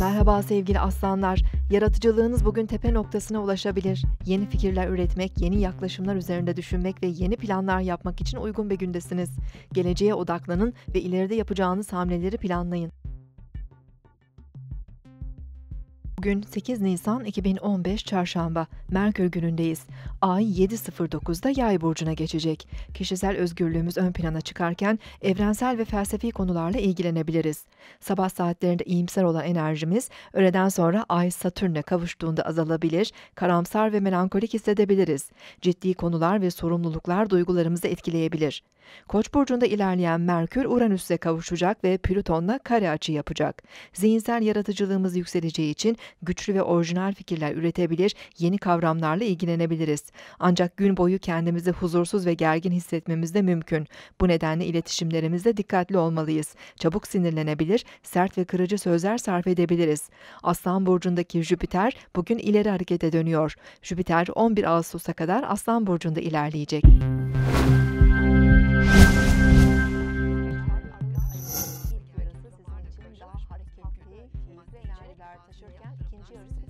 Merhaba sevgili aslanlar. Yaratıcılığınız bugün tepe noktasına ulaşabilir. Yeni fikirler üretmek, yeni yaklaşımlar üzerinde düşünmek ve yeni planlar yapmak için uygun bir gündesiniz. Geleceğe odaklanın ve ileride yapacağınız hamleleri planlayın. Bugün 8 Nisan 2015 Çarşamba, Merkür günündeyiz. Ay 7.09'da Yay burcuna geçecek. Kişisel özgürlüğümüz ön plana çıkarken evrensel ve felsefi konularla ilgilenebiliriz. Sabah saatlerinde iyimser olan enerjimiz öğleden sonra Ay Satürn'e kavuştuğunda azalabilir, karamsar ve melankolik hissedebiliriz. Ciddi konular ve sorumluluklar duygularımızı etkileyebilir. Koç burcunda ilerleyen Merkür Uranüs'e kavuşacak ve Plüton'la kare açı yapacak. Zihinsel yaratıcılığımız yükseleceği için güçlü ve orijinal fikirler üretebilir, yeni kavramlarla ilgilenebiliriz. Ancak gün boyu kendimizi huzursuz ve gergin hissetmemiz de mümkün. Bu nedenle iletişimlerimizde dikkatli olmalıyız. Çabuk sinirlenebilir, sert ve kırıcı sözler sarf edebiliriz. Aslan burcundaki Jüpiter bugün ileri harekete dönüyor. Jüpiter 11 Ağustos'a kadar Aslan burcunda ilerleyecek. yarışmalar taşırken ikinci yarısında